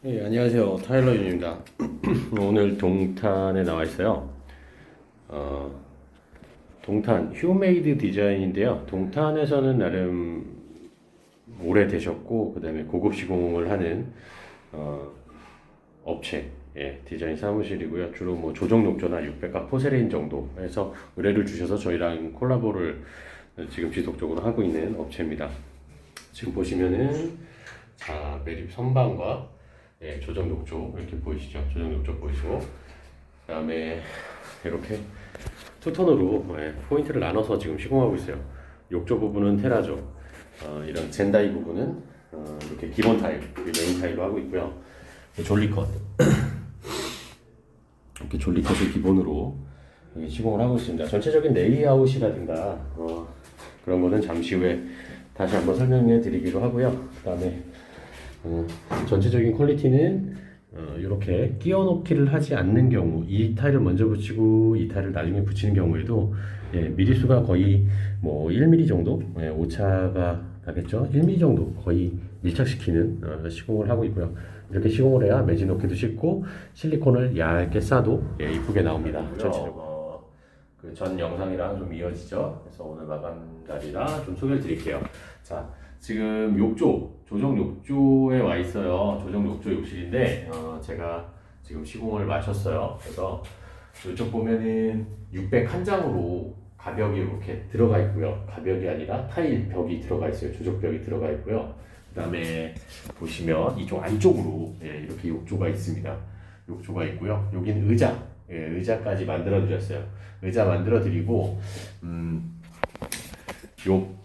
네, 안녕하세요. 타일러 윤입니다. 오늘 동탄에 나와 있어요. 어, 동탄 휴메이드 디자인인데요. 동탄에서는 나름 오래되셨고, 그 다음에 고급 시공을 하는 어, 업체, 예, 디자인 사무실이고요. 주로 뭐 조정 녹조나 600가 포세레인 정도 해서 의뢰를 주셔서 저희랑 콜라보를 지금 지속적으로 하고 있는 업체입니다. 지금 보시면은 자 매립 선반과 예, 조정 녹조 이렇게 보이시죠? 조정 녹조 보이시고 그 다음에 이렇게 투톤으로 예, 포인트를 나눠서 지금 시공하고 있어요. 욕조 부분은 테라조, 어, 이런 젠다이 부분은 어, 이렇게 기본 타일, 메인 타일로 하고 있고요. 졸리컷 이렇게 졸리컷을 기본으로 시공을 하고 있습니다. 전체적인 레이아웃이라든가 어, 그런 거는 잠시 후에 다시 한번 설명해 드리기로 하고요. 그 다음에 어, 전체적인 퀄리티는 어, 이렇게 끼워 놓기를 하지 않는 경우 이 타일을 먼저 붙이고 이 타일을 나중에 붙이는 경우에도 예, 미리수가 거의 뭐 1mm 정도 예, 오차가 나겠죠? 1mm 정도 거의 밀착시키는 어, 시공을 하고 있고요. 이렇게 시공을 해야 매진 놓기도 쉽고 실리콘을 얇게 싸도 예, 이쁘게 나옵니다 전체적으로. 그전 영상이랑 좀 이어지죠? 그래서 오늘 마감 날이라 좀 소개를 드릴게요. 자 지금 욕조 조정 욕조에 와 있어요. 조정 욕조 욕실인데 어, 제가 지금 시공을 마쳤어요. 그래서 이쪽 보면은 600 한 장으로 가벽이 이렇게 들어가 있고요. 가벽이 아니라 타일 벽이 들어가 있어요. 조적벽이 들어가 있고요. 그 다음에 보시면 이쪽 안쪽으로 예, 이렇게 욕조가 있습니다. 욕조가 있고요. 여기는 의자, 예, 의자까지 만들어 드렸어요. 의자 만들어 드리고 음, 요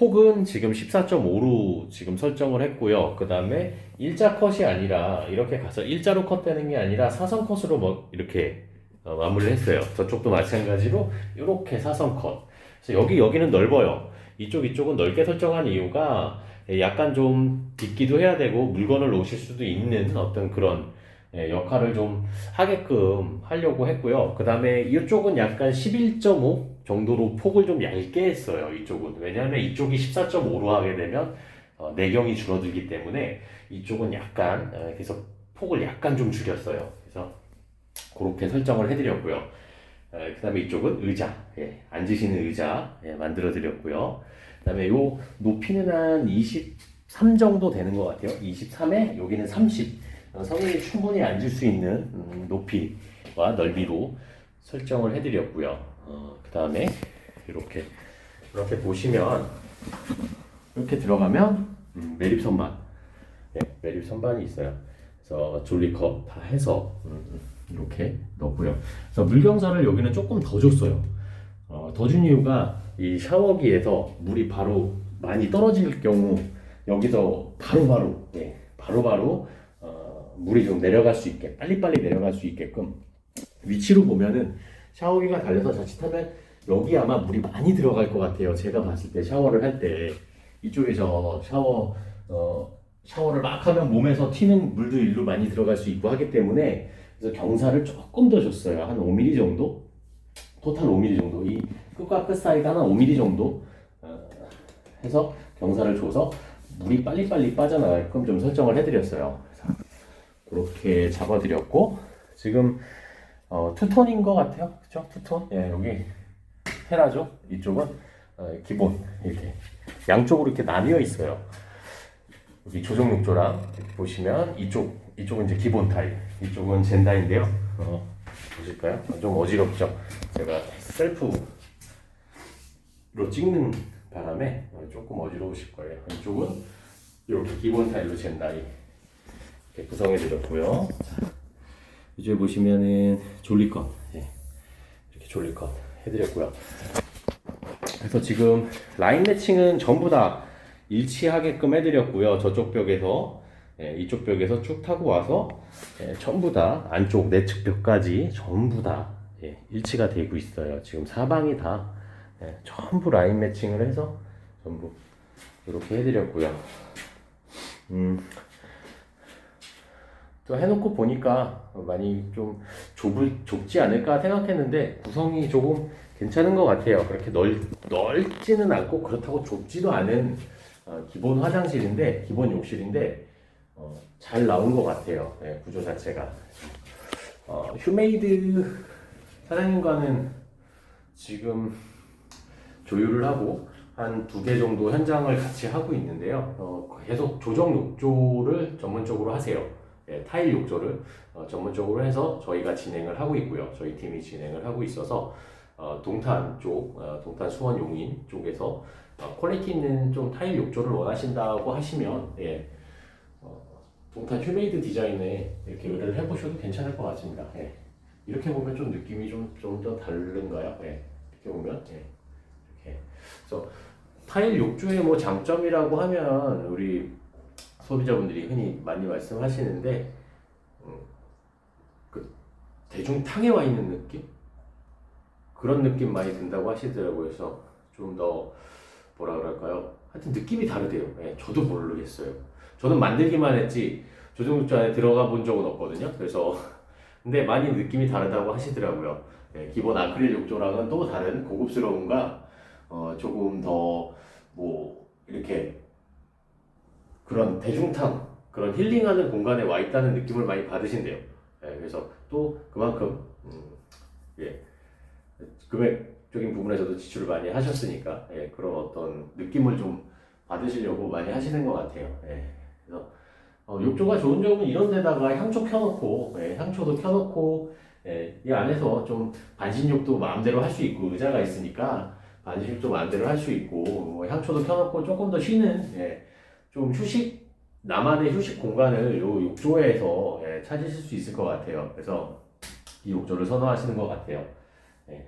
폭은 지금 14.5로 지금 설정을 했고요. 그 다음에 일자 컷이 아니라 이렇게 가서 일자로 컷되는 게 아니라 사선 컷으로 뭐 이렇게 어, 마무리를 했어요. 저쪽도 마찬가지로 이렇게 사선 컷. 그래서 여기 여기는 넓어요. 이쪽 이쪽은 넓게 설정한 이유가 약간 좀 딛기도 해야 되고 물건을 놓으실 수도 있는 어떤 그런 예, 역할을 좀 하게끔 하려고 했고요. 그 다음에 이쪽은 약간 11.5 정도로 폭을 좀 얇게 했어요. 이쪽은. 왜냐하면 이쪽이 14.5로 하게 되면 어, 내경이 줄어들기 때문에 이쪽은 약간 어, 그래서 폭을 약간 좀 줄였어요. 그래서 그렇게 설정을 해드렸고요. 그 다음에 이쪽은 의자, 예, 앉으시는 의자 예, 만들어 드렸고요. 그 다음에 요 높이는 한 23 정도 되는 것 같아요. 23에 여기는 30. 어, 성인이 충분히 앉을 수 있는 음, 높이와 넓이로 설정을 해드렸고요. 어, 그 다음에 이렇게 이렇게 보시면 이렇게 들어가면 음, 매립 선반, 네, 매립 선반이 있어요. 그래서 졸리컵 다 해서 음, 이렇게 넣고요. 그래서 물경사를 여기는 조금 더 줬어요. 어, 더 준 이유가 이 샤워기에서 물이 바로 많이 떨어질 경우 여기서 바로바로 예, 바로바로 어, 물이 좀 내려갈 수 있게 빨리빨리 내려갈 수 있게끔 위치로 보면은 샤워기가 달려서 자칫하면 여기 아마 물이 많이 들어갈 것 같아요. 제가 봤을 때 샤워를 할 때 이쪽에서 샤워 어, 샤워를 막 하면 몸에서 튀는 물도 일로 많이 들어갈 수 있고 하기 때문에 그래서 경사를 조금 더 줬어요. 한 5mm 정도? 토탈 5mm 정도. 이 끝과 끝 사이가 한 5mm 정도 어, 해서 경사를 줘서 물이 빨리빨리 빠져나가게끔 좀 설정을 해드렸어요. 그렇게 잡아드렸고 지금 어, 투톤인 것 같아요. 그쵸? 투톤? 예, 여기 테라죠. 이쪽은 어, 기본 이렇게 양쪽으로 이렇게 나뉘어 있어요. 여기 조정 욕조랑 이렇게 보시면 이쪽 이쪽은 이제 기본 타입, 이쪽은 젠다인데요. 어, 보실까요? 좀 어지럽죠. 제가 셀프로 찍는 바람에 어, 조금 어지러우실 거예요. 이쪽은 이렇게 기본 타일로 젠다이 이렇게 구성해 드렸고요. 이쪽에 보시면은 졸리컷 예. 이렇게 졸리컷 해드렸고요. 그래서 지금 라인 매칭은 전부 다 일치하게끔 해드렸고요. 저쪽 벽에서 예, 이쪽 벽에서 쭉 타고 와서 예, 전부 다 안쪽 내측 벽까지 전부 다 예, 일치가 되고 있어요. 지금 사방이 다 예, 전부 라인 매칭을 해서 전부 이렇게 해드렸고요. 음, 또 해놓고 보니까 많이 좀 좁을, 좁지 않을까 생각했는데 구성이 조금 괜찮은 것 같아요. 그렇게 넓, 넓지는 않고 그렇다고 좁지도 않은 어, 기본 화장실인데, 기본 욕실인데, 어, 잘 나온 것 같아요. 예, 구조 자체가. 어, 휴메이드 사장님과는 지금 조율을 하고 한 두 개 정도 현장을 같이 하고 있는데요. 어, 계속 조정 욕조를 전문적으로 하세요. 예, 타일 욕조를 어, 전문적으로 해서 저희가 진행을 하고 있고요. 저희 팀이 진행을 하고 있어서 어, 동탄 쪽, 어, 동탄 수원 용인 쪽에서 어, 퀄리티 있는 좀 타일 욕조를 원하신다고 하시면 예, 어, 동탄 휴메이드 디자인에 이렇게 의뢰를 해보셔도 괜찮을 것 같습니다. 예. 이렇게 보면 좀 느낌이 좀 좀 더 다른가요? 예. 이렇게 보면 예. 이렇게. 그래서 타일 욕조의 뭐 장점이라고 하면 우리 소비자분들이 흔히 많이 말씀하시는데 음, 그 대중탕에 와 있는 느낌 그런 느낌 많이 든다고 하시더라고요. 그래서 좀 더 뭐라 그럴까요? 하여튼 느낌이 다르대요. 예, 저도 모르겠어요. 저는 만들기만 했지 조종욕조 안에 들어가 본 적은 없거든요. 그래서 근데 많이 느낌이 다르다고 하시더라고요. 예, 기본 아크릴 욕조랑은 또 다른 고급스러움과 어, 조금 더 뭐 이렇게 그런 대중탕 그런 힐링하는 공간에 와 있다는 느낌을 많이 받으신대요. 예, 그래서 또 그만큼 음, 예, 금액적인 부분에서도 지출을 많이 하셨으니까 예, 그런 어떤 느낌을 좀 받으시려고 많이 하시는 것 같아요. 예, 그래서 어, 욕조가 좋은 점은 이런 데다가 향초 켜놓고 예, 향초도 켜놓고 예, 이 안에서 좀 반신욕도 마음대로 할 수 있고 의자가 있으니까 반신욕도 마음대로 할 수 있고 뭐 향초도 켜놓고 조금 더 쉬는 예, 좀 휴식 나만의 휴식 공간을 요 욕조에서 예, 찾으실 수 있을 것 같아요. 그래서 이 욕조를 선호하시는 것 같아요. 예.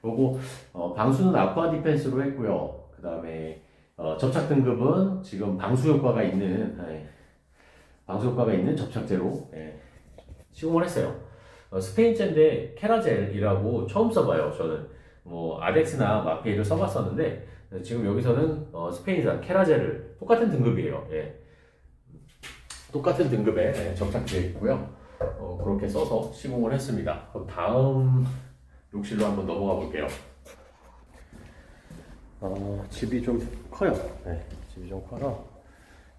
그리고 어, 방수는 아쿠아 디펜스로 했고요. 그 다음에 어, 접착 등급은 지금 방수 효과가 있는 예, 방수 효과가 있는 접착제로 예, 시공을 했어요. 어, 스페인제인데 캐라젤이라고 처음 써봐요. 저는 뭐 아덱스나 마페이를 써봤었는데 지금 여기서는 어, 스페인산 캐라젤을 똑같은 등급이에요. 예. 똑같은 등급의 예, 접착제 있고요. 어, 그렇게 써서 시공을 했습니다. 그럼 다음 욕실로 한번 넘어가 볼게요. 어, 집이 좀 커요. 네, 집이 좀 커서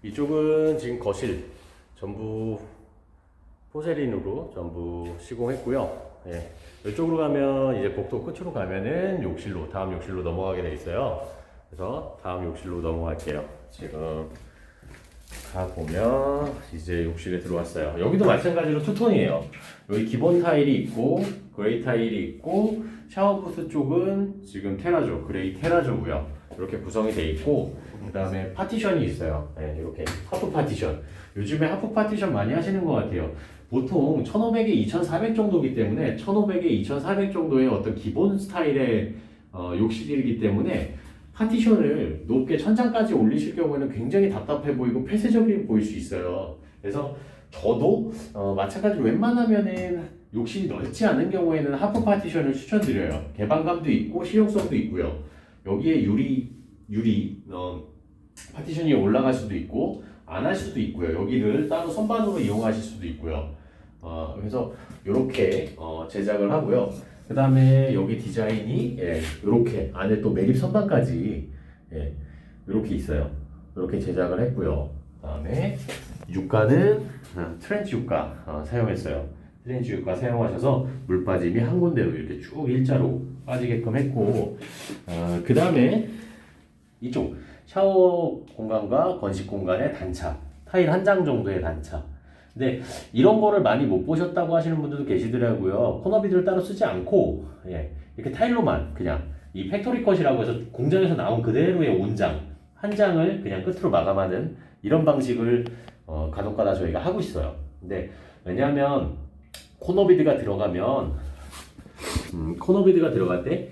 이쪽은 지금 거실 전부 포세린으로 전부 시공했고요. 예, 이쪽으로 가면 이제 복도 끝으로 가면은 욕실로 다음 욕실로 넘어가게 돼 있어요. 그래서 다음 욕실로 넘어갈게요. 지금 가 보면 이제 욕실에 들어왔어요. 여기도 마찬가지로 투톤이에요. 여기 기본 타일이 있고 그레이 타일이 있고 샤워 부스 쪽은 지금 테라조 그레이 테라조고요. 이렇게 구성이 돼 있고 그 다음에 파티션이 있어요. 네, 이렇게 하프 파티션. 요즘에 하프 파티션 많이 하시는 것 같아요. 보통 1500에 2400 정도이기 때문에 1500에 2400 정도의 어떤 기본 스타일의 어, 욕실이기 때문에 파티션을 높게 천장까지 올리실 경우에는 굉장히 답답해 보이고 폐쇄적인 보일 수 있어요. 그래서 저도 어, 마찬가지로 웬만하면은 욕실이 넓지 않은 경우에는 하프 파티션을 추천드려요. 개방감도 있고 실용성도 있고요. 여기에 유리 유리 어, 파티션이 올라갈 수도 있고 안 할 수도 있고요. 여기를 따로 선반으로 이용하실 수도 있고요. 어, 그래서 이렇게 어, 제작을 하고요. 그 다음에 여기 디자인이 예, 이렇게 안에 또 매립 선반까지 예, 이렇게 있어요. 이렇게 제작을 했고요. 그 다음에 육가는 아, 트렌치 육가 어, 사용했어요. 트렌치 육가 사용하셔서 물 빠짐이 한 군데로 이렇게 쭉 일자로 빠지게끔 했고 어, 그 다음에 이쪽 샤워 공간과 건식 공간의 단차 타일 한 장 정도의 단차 근데 이런 거를 많이 못 보셨다고 하시는 분들도 계시더라고요. 코너비드를 따로 쓰지 않고 예, 이렇게 타일로만 그냥 이 팩토리 컷이라고 해서 공장에서 나온 그대로의 온장 한 장을 그냥 끝으로 마감하는 이런 방식을 어, 간혹가다 저희가 하고 있어요. 근데 왜냐하면 코너비드가 들어가면 음, 코너비드가 들어갈 때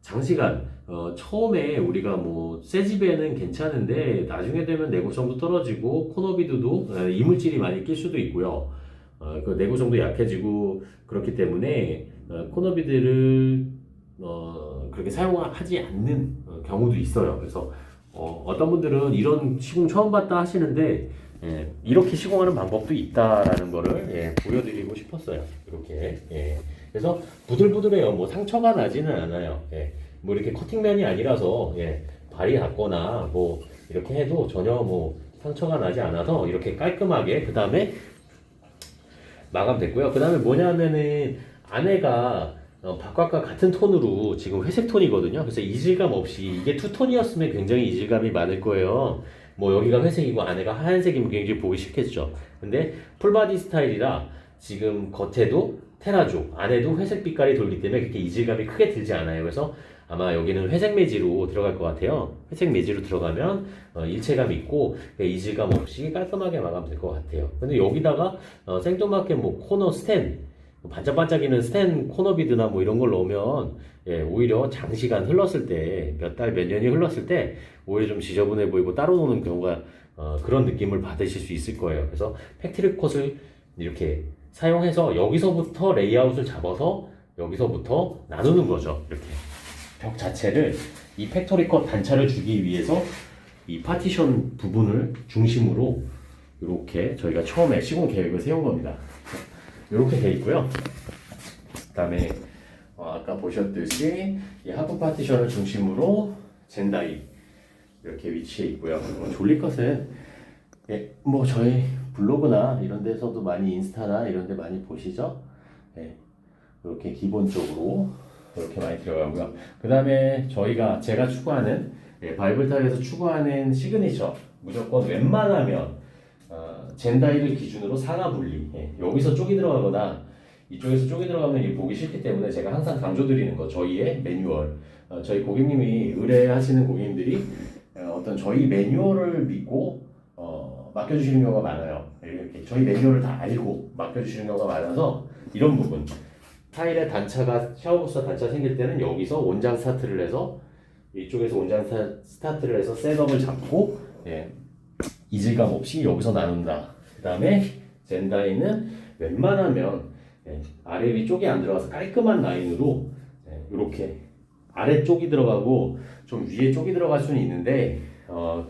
장시간 어, 처음에 우리가 뭐 새 집에는 괜찮은데 나중에 되면 내구성도 떨어지고 코너비드도 어, 이물질이 많이 낄 수도 있고요. 어, 그 내구성도 약해지고 그렇기 때문에 어, 코너비드를 어, 그렇게 사용하지 않는 어, 경우도 있어요. 그래서 어, 어떤 분들은 이런 시공 처음 봤다 하시는데 예, 이렇게 시공하는 방법도 있다라는 거를 예, 보여드리고 싶었어요. 이렇게 예. 그래서 부들부들해요. 뭐 상처가 나지는 않아요. 예. 뭐 이렇게 커팅면이 아니라서 예, 발이 닿거나 뭐 이렇게 해도 전혀 뭐 상처가 나지 않아서 이렇게 깔끔하게 그 다음에 마감됐고요. 그 다음에 뭐냐면은 안에가 어, 바깥과 같은 톤으로 지금 회색 톤이거든요. 그래서 이질감 없이 이게 투톤이었으면 굉장히 이질감이 많을 거예요. 뭐 여기가 회색이고 안에가 하얀색이면 굉장히 보기 싫겠죠. 근데 풀바디 스타일이라 지금 겉에도 테라조, 안에도 회색 빛깔이 돌기 때문에 그렇게 이질감이 크게 들지 않아요. 그래서 아마 여기는 회색 매지로 들어갈 것 같아요. 회색 매지로 들어가면 어, 일체감 있고 이질감 없이 깔끔하게 마감될 것 같아요. 근데 여기다가 어, 생뚱맞게 뭐 코너 스탠, 반짝반짝이는 스탠 코너비드나 뭐 이런 걸 넣으면 예, 오히려 장시간 흘렀을 때 몇 달 몇 년이 흘렀을 때 오히려 좀 지저분해 보이고 따로 노는 경우가 어, 그런 느낌을 받으실 수 있을 거예요. 그래서 팩트리 컷을 이렇게 사용해서 여기서부터 레이아웃을 잡아서 여기서부터 나누는 거죠. 이렇게 벽 자체를 이 팩토리 컷 단차를 주기 위해서 이 파티션 부분을 중심으로 이렇게 저희가 처음에 시공 계획을 세운 겁니다. 이렇게 돼 있고요. 그다음에 어, 아까 보셨듯이 이 하프 파티션을 중심으로 젠다이 이렇게 위치해 있고요. 어, 졸리컷은 예, 뭐 저희 블로그나 이런 데서도 많이 인스타나 이런 데 많이 보시죠? 예, 이렇게 기본적으로 이렇게 많이 들어가고요. 그 다음에 저희가 제가 추구하는 예, 바이블타에서 추구하는 시그니처 무조건 웬만하면 어, 젠다이를 기준으로 상하 분리 예, 여기서 쪽이 들어가거나 이쪽에서 쪽이 들어가면 보기 싫기 때문에 제가 항상 강조드리는 거 저희의 매뉴얼 어, 저희 고객님이 의뢰하시는 고객님들이 어, 어떤 저희 매뉴얼을 믿고 어, 맡겨주시는 경우가 많아요 이렇게 저희 매뉴얼을 다 알고 맡겨주시는 경우가 많아서 이런 부분 타일의 단차가 샤워부스 단차 생길 때는 여기서 원장 스타트를 해서 이쪽에서 원장 스타- 스타트를 해서 셋업을 잡고 예, 이질감 없이 여기서 나눈다. 그 다음에 젠다이는 웬만하면 예, 아래 위 쪽이 안 들어가서 깔끔한 라인으로 이렇게 아래 쪽이 들어가고 좀 위에 쪽이 들어갈 수는 있는데 어,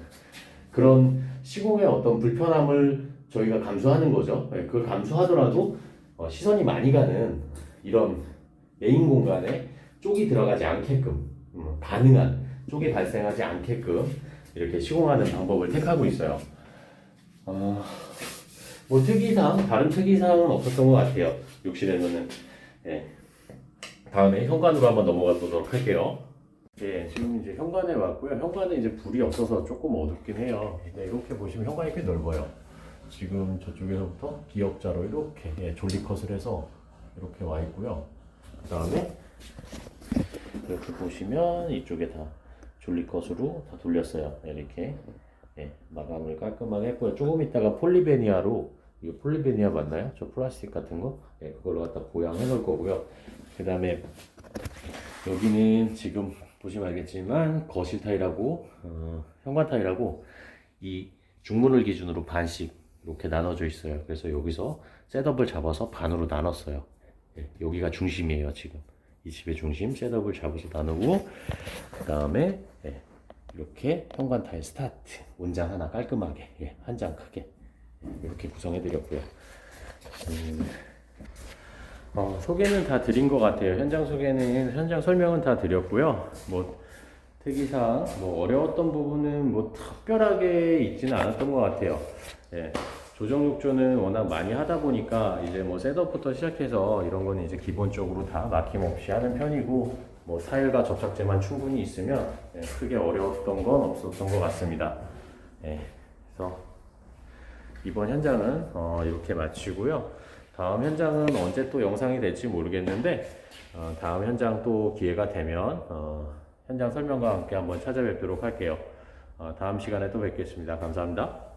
그런 시공의 어떤 불편함을 저희가 감수하는 거죠. 예, 그걸 감수하더라도 어, 시선이 많이 가는 이런 메인 공간에 쪽이 들어가지 않게끔 음, 가능한 쪽이 발생하지 않게끔 이렇게 시공하는 방법을 택하고 있어요. 어, 뭐 특이사항 다른 특이사항은 없었던 것 같아요. 욕실에서는 예. 다음에 현관으로 한번 넘어가 보도록 할게요. 예, 지금 이제 현관에 왔고요. 현관에 이제 불이 없어서 조금 어둡긴 해요. 네, 이렇게 보시면 현관이 꽤 넓어요. 지금 저쪽에서부터 기역자로 이렇게 예, 졸리컷을 해서 이렇게 와 있고요. 그 다음에 이렇게 보시면 이쪽에 다 졸리컷으로 다 돌렸어요. 이렇게 예, 마감을 깔끔하게 했고요. 조금 있다가 폴리베니아로 이거 폴리베니아 맞나요? 저 플라스틱 같은 거? 예, 그걸로 갖다 보양해 놓을 거고요. 그 다음에 여기는 지금 보시면 알겠지만 거실 타일하고 어, 현관 타일하고 이 중문을 기준으로 반씩 이렇게 나눠져 있어요. 그래서 여기서 셋업을 잡아서 반으로 나눴어요. 예, 여기가 중심이에요 지금 이 집의 중심 셋업을 잡아서 나누고 그 다음에 예, 이렇게 현관 타일 스타트 원장 하나 깔끔하게 예, 한 장 크게 예, 이렇게 구성해 드렸고요. 음, 어, 소개는 다 드린 것 같아요. 현장 소개는 현장 설명은 다 드렸고요. 뭐 특이사항 뭐 어려웠던 부분은 뭐 특별하게 있지는 않았던 것 같아요. 예. 조정 욕조는 워낙 많이 하다 보니까 이제 뭐 셋업부터 시작해서 이런 거는 이제 기본적으로 다 막힘없이 하는 편이고 뭐 타일과 접착제만 충분히 있으면 예, 크게 어려웠던 건 없었던 것 같습니다. 예, 그래서 이번 현장은 어, 이렇게 마치고요. 다음 현장은 언제 또 영상이 될지 모르겠는데 어, 다음 현장 또 기회가 되면 어, 현장 설명과 함께 한번 찾아뵙도록 할게요. 어, 다음 시간에 또 뵙겠습니다. 감사합니다.